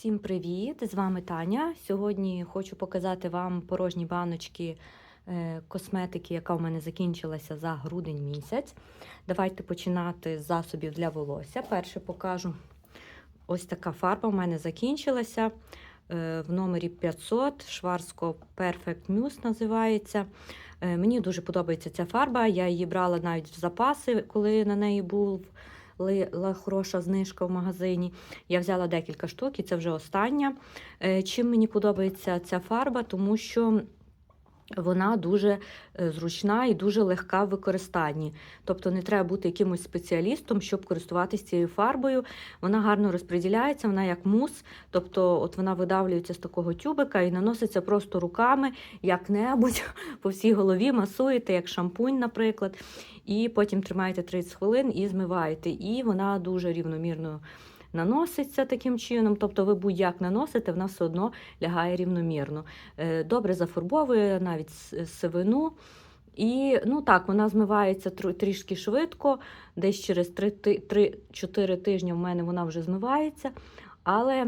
Всім привіт! З вами Таня. Сьогодні хочу показати вам порожні баночки е, косметики, яка у мене закінчилася за грудень місяць. Давайте починати з засобів для волосся. Перше покажу ось така фарба у мене закінчилася е, в номері 500. Шварсько Perfect Mousse називається. Е, Мені дуже подобається ця фарба. Я її брала навіть в запаси, коли на неї був хороша знижка в магазині. Я взяла декілька штук, і це вже остання. Е, Чим мені подобається ця фарба, тому що вона дуже е, зручна і дуже легка в використанні. Тобто не треба бути якимось спеціалістом, щоб користуватися цією фарбою. Вона гарно розподіляється, вона як мус, тобто от вона видавлюється з такого тюбика і наноситься просто руками, як-небудь по всій голові, масуєте, як шампунь, наприклад. І потім тримаєте 30 хвилин і змиваєте. І вона дуже рівномірно наноситься таким чином. Тобто ви будь-як наносите, вона все одно лягає рівномірно. Е, Добре зафарбовує навіть сивину. І ну так, вона змивається трішки швидко, десь через 3-4 тижні в мене вона вже змивається, але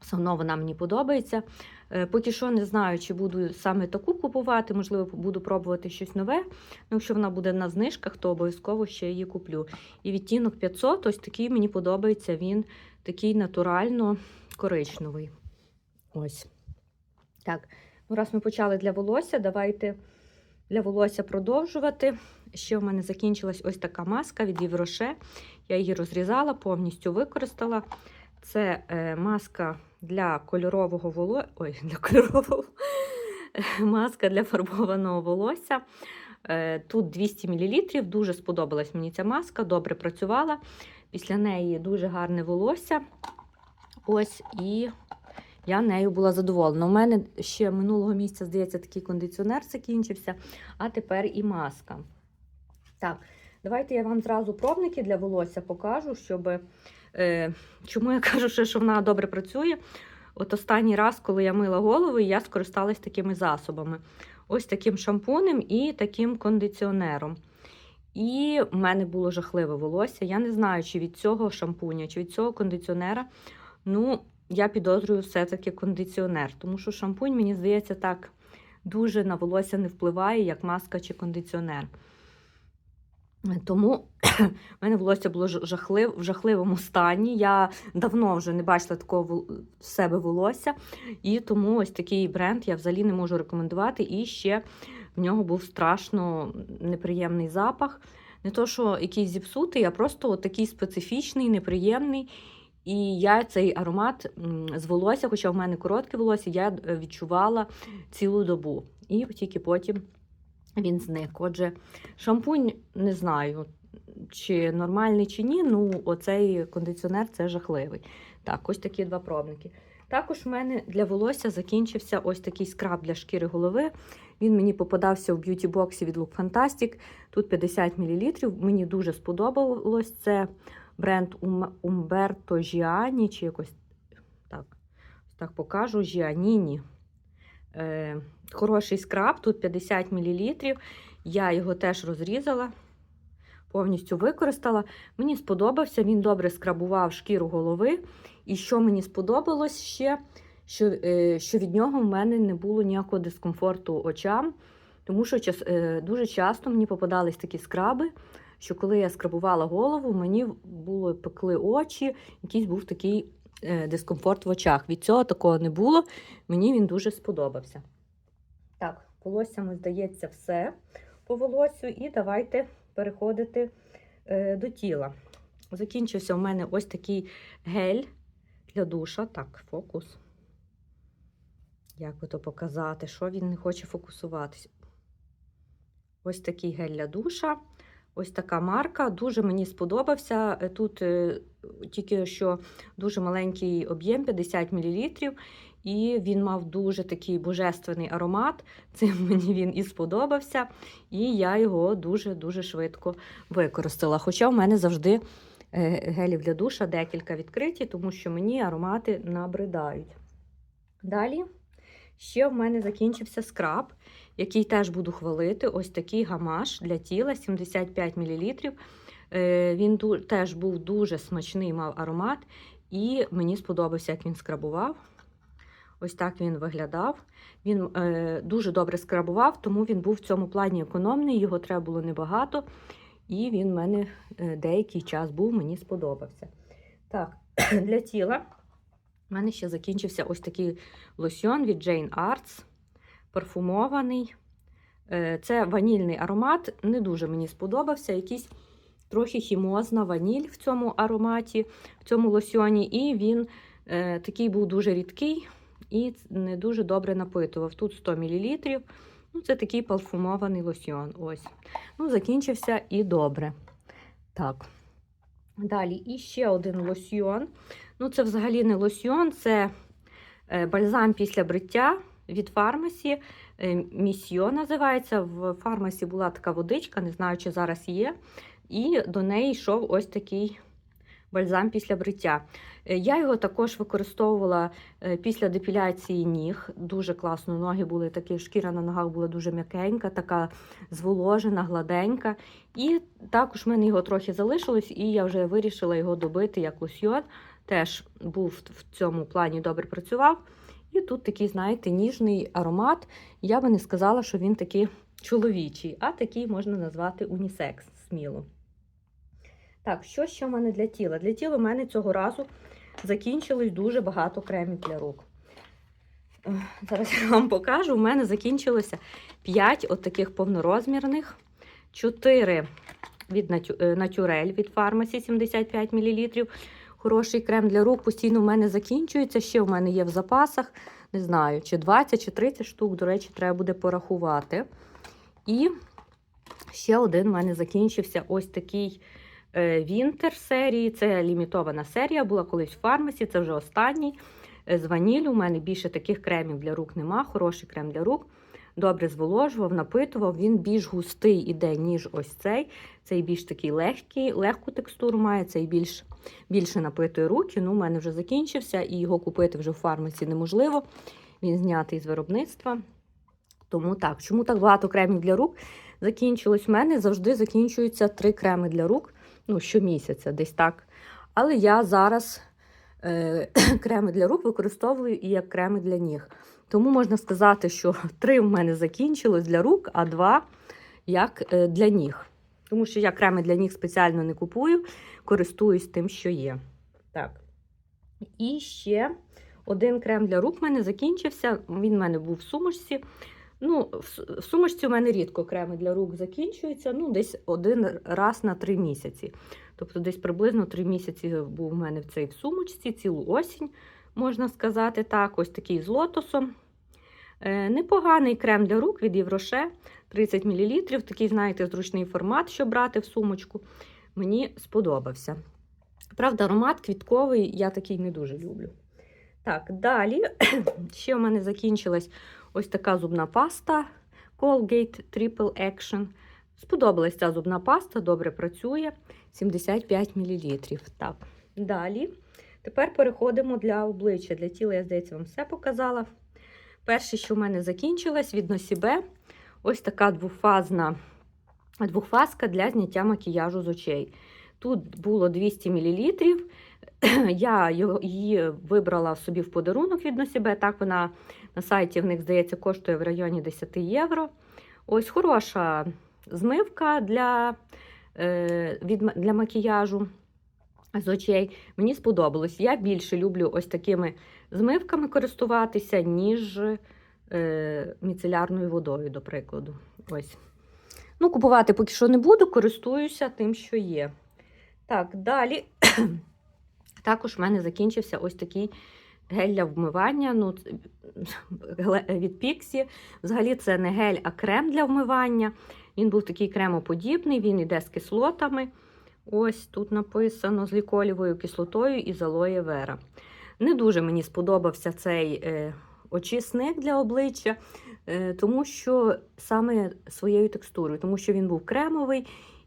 все одно вона мені подобається. Е, Поки що не знаю, чи буду саме таку купувати, можливо, буду пробувати щось нове. Ну, якщо вона буде на знижках, то обов'язково ще її куплю. І відтінок 500, ось такий мені подобається, він такий натурально коричневий. Ось. Так, ну раз ми почали для волосся, давайте для волосся продовжувати. Ще в мене закінчилась ось така маска від Євроше. Я її розрізала, повністю використала. Це е, маска для кольорового волосся. Ой, для кольорового маска для фарбованого волосся. Е, Тут 200 мл. Дуже сподобалась мені ця маска, добре працювала. Після неї дуже гарне волосся. Ось і я нею була задоволена. У мене ще минулого місяця, здається, такий кондиціонер закінчився, а тепер і маска. Так, давайте я вам зразу пробники для волосся покажу, щоб. Е, чому я кажу, що, вона добре працює? От останній раз, коли я мила голову, я скористалась такими засобами. Ось таким шампунем і таким кондиціонером. І в мене було жахливе волосся. Я не знаю, чи від цього шампуня, чи від цього кондиціонера. Ну, я підозрюю все-таки кондиціонер, тому що шампунь, мені здається, так дуже на волосся не впливає, як маска чи кондиціонер. Тому в мене волосся було жахлив, в жахливому стані. Я давно вже не бачила такого в себе волосся. І тому ось такий бренд я взагалі не можу рекомендувати. І ще в нього був страшно неприємний запах. Не то, що якийсь зіпсутий, а просто такий специфічний, неприємний. І я цей аромат з волосся, хоча в мене коротке волосся, я е, відчувала цілу добу. І тільки потім він зник. Отже, шампунь не знаю, чи нормальний, чи ні. Ну, оцей кондиціонер це жахливий. Так, ось такі два пробники. Також в мене для волосся закінчився ось такий скраб для шкіри голови. Він мені попадався в б'юті-боксі від Look Fantastic. Тут 50 мл. Мені дуже сподобалось. Це бренд Umberto Gianni, чи якось так, так покажу, Giannini. Е, хороший скраб, тут 50 мл. Я його теж розрізала, повністю використала. Мені сподобався, він добре скрабував шкіру голови. І що мені сподобалось ще, що, е, що від нього в мене не було ніякого дискомфорту очам, тому що е, дуже часто мені попадались такі скраби, що коли я скрабувала голову, мені було пекли очі, якийсь був такий дискомфорт в очах. Від цього такого не було. Мені він дуже сподобався. Так, волоссями, здається, все по волосю. І давайте переходити е, до тіла. Закінчився у мене ось такий гель для душа. Так, фокус. Як би то показати, що він не хоче фокусуватись? Ось такий гель для душа. Ось така марка. Дуже мені сподобався. Е, Тут е, тільки що дуже маленький об'єм 50 мл. І він мав дуже такий божественний аромат. Цим мені він і сподобався. І я його дуже-дуже швидко використала. Хоча в мене завжди е, гелів для душа декілька відкриті, тому що мені аромати набридають. Далі ще в мене закінчився скраб, який теж буду хвалити. Ось такий гамаш для тіла 75 мл. Е, Він теж був дуже смачний, мав аромат. І мені сподобався, як він скрабував. Ось так він виглядав. Він е, дуже добре скрабував, тому він був в цьому плані економний, його треба було небагато. І він в мене е, деякий час був, мені сподобався. Так, для тіла в мене ще закінчився ось такий лосьон від Jane Arts, парфумований. Е, Це ванільний аромат, не дуже мені сподобався. Якийсь трохи хімозна ваніль в цьому ароматі, в цьому лосьоні. І він е, такий був дуже рідкий і не дуже добре напитував. Тут 100 мл. Ну, це такий парфумований лосьон. Ось. Ну, закінчився і добре. Так. Далі і ще один лосьйон. Ну, це взагалі не лосьйон, це е, бальзам після бриття від фармасі. Е, Місьйо називається. В фармасі була така водичка, не знаю, чи зараз є. І до неї йшов ось такий бальзам після бриття. Е, Я його також використовувала е, після депіляції ніг. Дуже класно. Ноги були такі, шкіра на ногах була дуже м'якенька, така зволожена, гладенька. І також в мене його трохи залишилось, і я вже вирішила його добити як лосьйон. Теж був в цьому плані добре працював. І тут такий, знаєте, ніжний аромат. Я би не сказала, що він такий чоловічий, а такий можна назвати унісекс сміло. Так, що ще в мене для тіла? Для тіла в мене цього разу закінчилось дуже багато кремів для рук. Зараз я вам покажу. У мене закінчилося 5 от таких повнорозмірних, 4 від е, Натюрель від фармасі 75 мл. Хороший крем для рук постійно в мене закінчується. Ще в мене є в запасах. Не знаю, чи 20, чи 30 штук, до речі, треба буде порахувати. І ще один в мене закінчився ось такий е, Вінтер серії. Це лімітована серія, була колись в фармасі, це вже останній. Е, З ванілю. У мене більше таких кремів для рук нема. Хороший крем для рук. Добре зволожував, напитував. Він більш густий іде, ніж ось цей. Цей більш такий легкий, легку текстуру має, цей більш, більше напитує руки. Ну, у мене вже закінчився, і його купити вже в фармасі неможливо. Він знятий з виробництва. Тому так, чому так багато кремів для рук закінчилось? У мене завжди закінчуються три креми для рук, ну, щомісяця, десь так. Але я зараз е, креми для рук використовую і як креми для ніг. Тому можна сказати, що три в мене закінчилось для рук, а два як е, для ніг. Тому що я креми для ніг спеціально не купую, користуюсь тим, що є. Так. І ще один крем для рук в мене закінчився. Він в мене був в сумочці. Ну, в сумочці у мене рідко креми для рук закінчуються, ну, десь один раз на три місяці. Тобто, десь приблизно три місяці був у мене в цей в сумочці, цілу осінь, можна сказати так. Ось такий з лотосом. Е, непоганий крем для рук від Євроше 30 мл. Такий, знаєте, зручний формат, щоб брати в сумочку. Мені сподобався. Правда, аромат квітковий, я такий не дуже люблю. Так, далі ще в мене закінчилась ось така зубна паста Colgate Triple Action. Сподобалась ця зубна паста, добре працює. 75 мл. Так, далі. Тепер переходимо для обличчя. Для тіла, я, здається, вам все показала. Перше, що в мене закінчилось від Носібе, ось така двофазна двохфазка для зняття макіяжу з очей. Тут було 200 мл. Я її вибрала собі в подарунок від Носібе. Так вона на сайті в них, здається, коштує в районі 10 євро. Ось хороша змивка для, е, для макіяжу з очей. Мені сподобалось. Я більше люблю ось такими змивками користуватися, ніж е, міцелярною водою, до прикладу. Ось. Ну, купувати поки що не буду, користуюся тим, що є. Так, далі. Також в мене закінчився ось такий гель для вмивання. Ну, від Pixi. Взагалі, це не гель, а крем для вмивання. Він був такий кремоподібний, він іде з кислотами. Ось тут написано з ліколівою кислотою і з алоє вера. Не дуже мені сподобався цей е, очисник для обличчя, е, тому що саме своєю текстурою, тому що він був кремовий,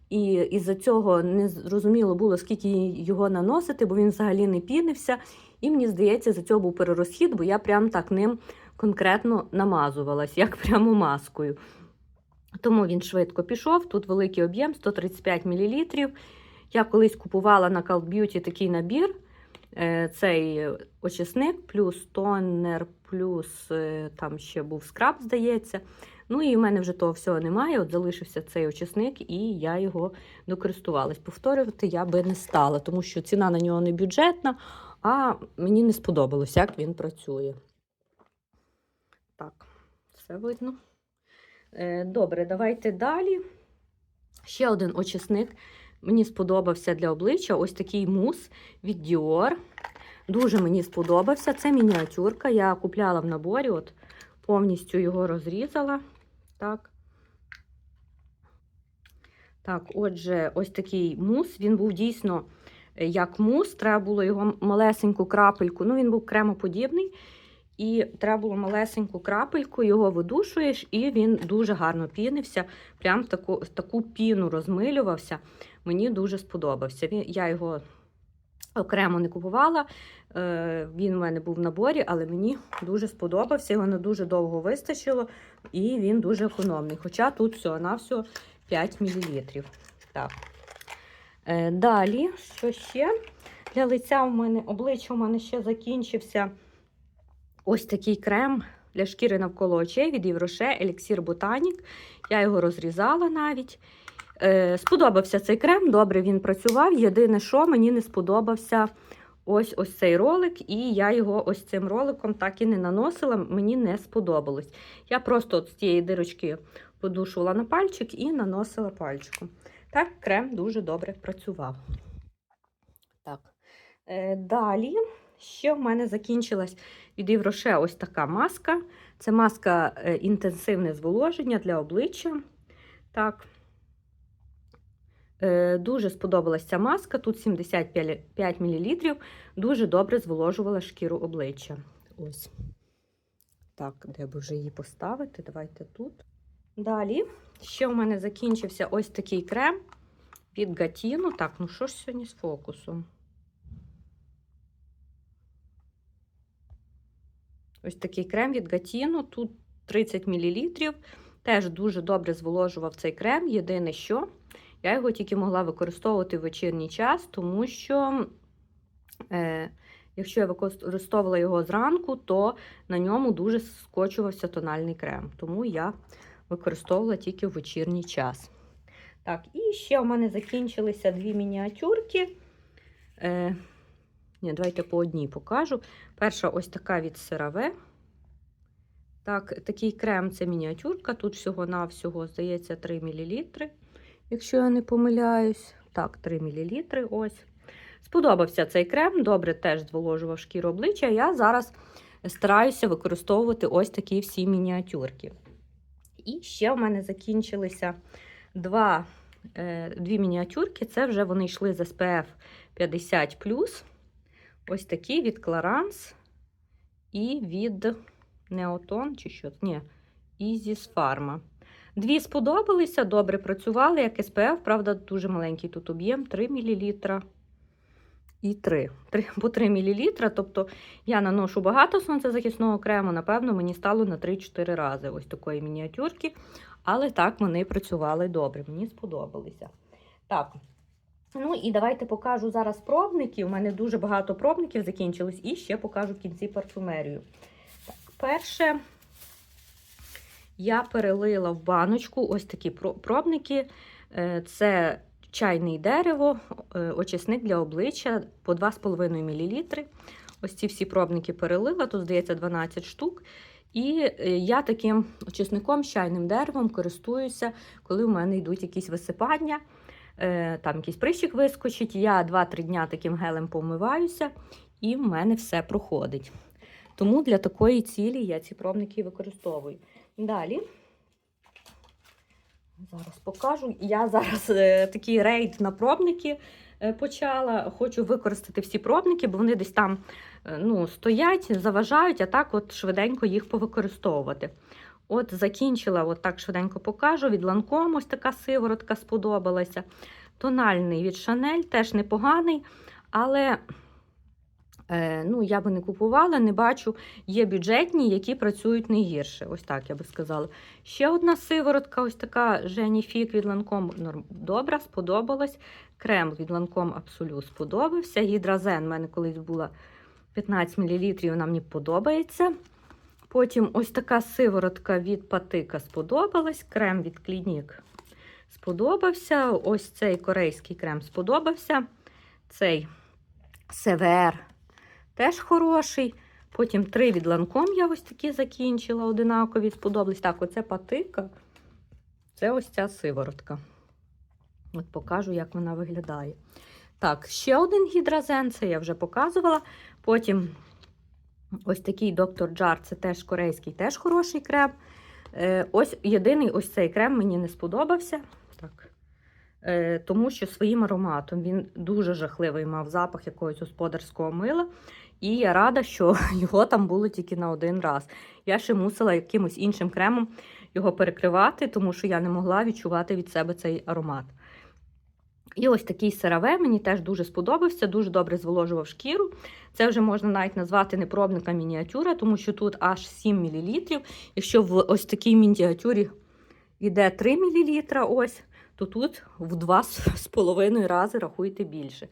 і із-за цього не зрозуміло було, скільки його наносити, бо він взагалі не пінився. І мені здається, за цього був перерозхід, бо я прям так ним конкретно намазувалась, як прямо маскою. Тому він швидко пішов. Тут великий об'єм 135 мл. Я колись купувала на Call Beauty такий набір. е, цей очисник, плюс тонер, плюс е, там ще був скраб, здається. Ну і в мене вже того всього немає. От залишився цей очисник, і я його докористувалась. Повторювати я би не стала, тому що ціна на нього не бюджетна, а мені не сподобалось, як він працює. Так, все видно. Е, Добре, давайте далі. Ще один очисник. Мені сподобався для обличчя ось такий мус від Dior. Дуже мені сподобався. Це мініатюрка. Я купляла в наборі, от повністю його розрізала. Так. Так, отже, ось такий мус. Він був дійсно е, як мус. Треба було його малесеньку крапельку. Ну, він був кремоподібний. І треба було малесеньку крапельку, його видушуєш, і він дуже гарно пінився. Прям таку, таку піну розмилювався. Мені дуже сподобався. Я його окремо не купувала. Е, він в мене був в наборі, але мені дуже сподобався. Його не дуже довго вистачило, і він дуже економний. Хоча тут всього на всього 5 мл. Так. Е, далі, що ще? Для лиця у мене обличчя у мене ще закінчився. Ось такий крем для шкіри навколо очей від Євроше Еліксір Ботанік. Я його розрізала навіть. Е, сподобався цей крем, добре він працював. Єдине, що мені не сподобався ось ось цей ролик, і я його ось цим роликом так і не наносила, мені не сподобалось. Я просто от з цієї дирочки подушувала на пальчик і наносила пальчиком. Так, крем дуже добре працював. Так. Е, далі. Ще в мене закінчилась від Євроше ось така маска. Це маска е, інтенсивне зволоження для обличчя. Так. Е, Дуже сподобалася ця маска. Тут 75 мл. Дуже добре зволожувала шкіру обличчя. Ось. Так, де б вже її поставити? Давайте тут. Далі, ще у мене закінчився ось такий крем від Гатіну. Так, ну що ж сьогодні з фокусом? Ось такий крем від Гатіну. Тут 30 мл. Теж дуже добре зволожував цей крем. Єдине, що я його тільки могла використовувати в вечірній час, тому що, е, якщо я використовувала його зранку, то на ньому дуже скочувався тональний крем. Тому я використовувала тільки в вечірній час. Так, і ще у мене закінчилися дві мініатюрки. Е, ні, давайте по одній покажу. Перша ось така від CeraVe. Так, такий крем це мініатюрка. Тут всього-навсього, здається, 3 мл. Якщо я не помиляюсь. Так, 3 мл. Ось. Сподобався цей крем, добре теж зволожував шкіру обличчя. Я зараз стараюся використовувати ось такі всі мініатюрки. І ще в мене закінчилися два, е, дві мініатюрки. Це вже вони йшли з SPF 50. Ось такі від Clarins і від Neoton, чи що? Ні, Isis Pharma. Дві сподобалися, добре працювали, як SPF, правда, дуже маленький тут об'єм 3 мл і 3. 3 по 3 мл. Тобто я наношу багато сонцезахисного крему, напевно, мені стало на 3-4 рази ось такої мініатюрки. Але так вони працювали добре, мені сподобалися. Так. Ну і давайте покажу зараз пробники. У мене дуже багато пробників закінчилось, і ще покажу в кінці парфумерію. Так, Перше, я перелила в баночку ось такі пробники. Е, Це чайне дерево, е, очисник для обличчя по 2,5 мл. Ось ці всі пробники перелила, тут, здається, 12 штук. І е, я таким очисником чайним деревом користуюся, коли в мене йдуть якісь висипання. Там якийсь прищик вискочить, я 2-3 дня таким гелем помиваюся, і в мене все проходить. Тому для такої цілі я ці пробники використовую. Далі, зараз покажу. Я зараз е, такий рейд на пробники е, почала. Хочу використати всі пробники, бо вони десь там е, ну, стоять, заважають, а так от швиденько їх повикористовувати. От закінчила, от так швиденько покажу. Від Lancome ось така сиворотка сподобалася. Тональний від Chanel теж непоганий, але ну, я би не купувала, не бачу. Є бюджетні, які працюють не гірше. Ось так я би сказала. Ще одна сиворотка, ось така Жені Фік від Ланком. Добра, сподобалась. Крем від Ланком Абсолют сподобався. Гідразен в мене колись була 15 мл, вона мені подобається. Потім ось така сиворотка від Патика сподобалась. Крем від Клінік сподобався. Ось цей корейський крем сподобався. Цей СВР теж хороший. Потім три від ланком я ось такі закінчила, одинакові сподобались. Так, оце патика. Це ось ця сиворотка. От покажу, як вона виглядає. Так, ще один гідразен, це я вже показувала. Потім ось такий доктор Джар, це теж корейський, теж хороший крем. Е, ось єдиний ось цей крем мені не сподобався. Так. Е, тому що своїм ароматом він дуже жахливий мав запах якогось господарського мила. І я рада, що його там було тільки на один раз. Я ще мусила якимось іншим кремом його перекривати, тому що я не могла відчувати від себе цей аромат. І ось такий CeraVe мені теж дуже сподобався, дуже добре зволожував шкіру. Це вже можна навіть назвати не пробник, мініатюра, тому що тут аж 7 мл. Якщо в ось такій мініатюрі йде 3 мл, ось, то тут в 2,5 рази рахуйте більше.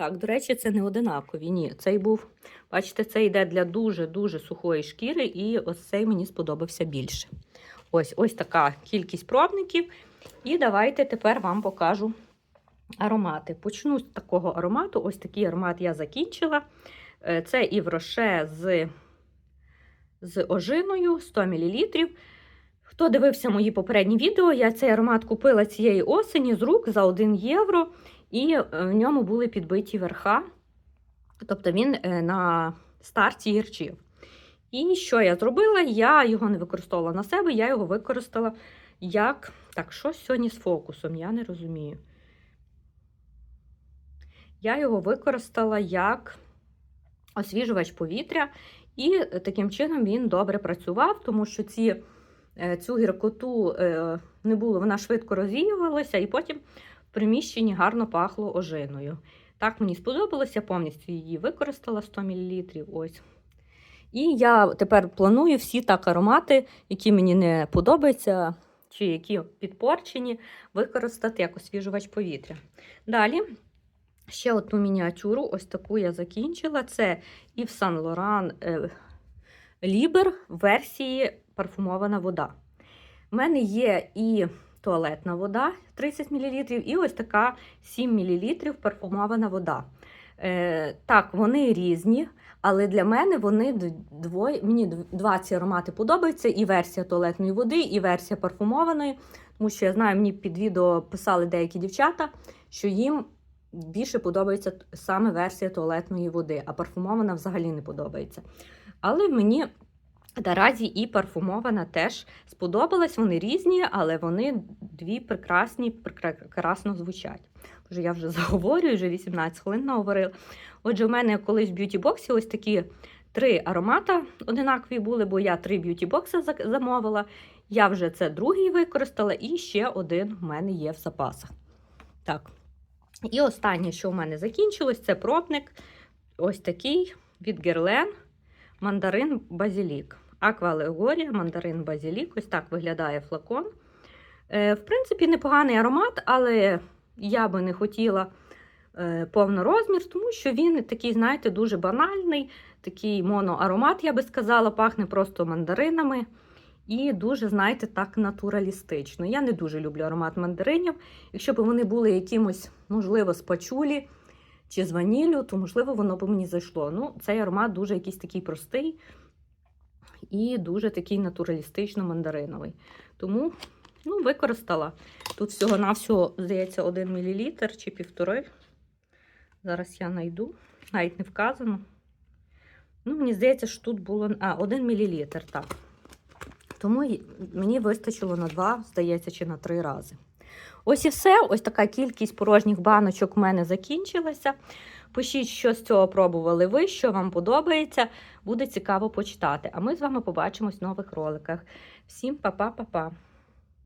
Так, до речі, це не одинакові. Ні, цей був, бачите, це йде для дуже-дуже сухої шкіри, і ось цей мені сподобався більше. Ось ось така кількість пробників. І давайте тепер вам покажу аромати. Почну з такого аромату. Ось такий аромат я закінчила. Е, Це і з, з ожиною 100 мл. Хто дивився мої попередні відео, я цей аромат купила цієї осені з рук за 1 євро, і е, в ньому були підбиті верха. Тобто він е, на старті гірчив. І що я зробила? Я його не використовувала на себе, я його використала як. Так, що сьогодні з фокусом? Я не розумію. Я його використала як освіжувач повітря, і таким чином він добре працював, тому що ці, е, цю гіркоту е, не було, вона швидко розвіювалася, і потім в приміщенні гарно пахло ожиною. Так мені сподобалося, повністю її використала 100 мл. Ось. І я тепер планую всі так аромати, які мені не подобаються, чи які підпорчені, використати як освіжувач повітря. Далі. Ще одну мініатюру, ось таку я закінчила. Це Yves Saint Laurent е, Liber версії парфумована вода. У мене є і туалетна вода 30 мл, і ось така 7 мл парфумована вода. Е, так, вони різні, але для мене вони двоє, мені два ці аромати подобаються: і версія туалетної води, і версія парфумованої. Тому що я знаю, мені під відео писали деякі дівчата, що їм більше подобається саме версія туалетної води, а парфумована взагалі не подобається. Але мені наразі і парфумована теж сподобалась. Вони різні, але вони дві прекрасні, прекрасно звучать. Боже, я вже заговорюю, вже 18 хвилин наговорила. Отже, у мене колись в б'юті-боксі ось такі три аромата одинакові були, бо я три б'юті-бокси замовила. Я вже це другий використала, і ще один в мене є в запасах. Так. І останнє, що у мене закінчилось, це пробник ось такий від Герлен мандарин базілік. Аквалегорія, мандарин базілік. Ось так виглядає флакон. Е, В принципі, непоганий аромат, але я би не хотіла е, повнорозмір, тому що він такий, знаєте, дуже банальний, такий моноаромат, я би сказала, пахне просто мандаринами. І дуже, знаєте, так натуралістично. Я не дуже люблю аромат мандаринів. Якщо б вони були якимось, можливо, з пачулі чи з ваніллю, то, можливо, воно б мені зайшло. Ну, цей аромат дуже якийсь такий простий і дуже такий натуралістично-мандариновий. Тому ну, використала. Тут всього-навсього, здається, 1 мл чи півтори. Зараз я знайду, навіть не вказано. Ну, Мені здається, що тут було а, 1 мл. так. Тому мені вистачило на два, здається, чи на три рази. Ось і все. Ось така кількість порожніх баночок в мене закінчилася. Пишіть, що з цього пробували ви, що вам подобається. Буде цікаво почитати. А ми з вами побачимось в нових роликах. Всім па-па-па-па!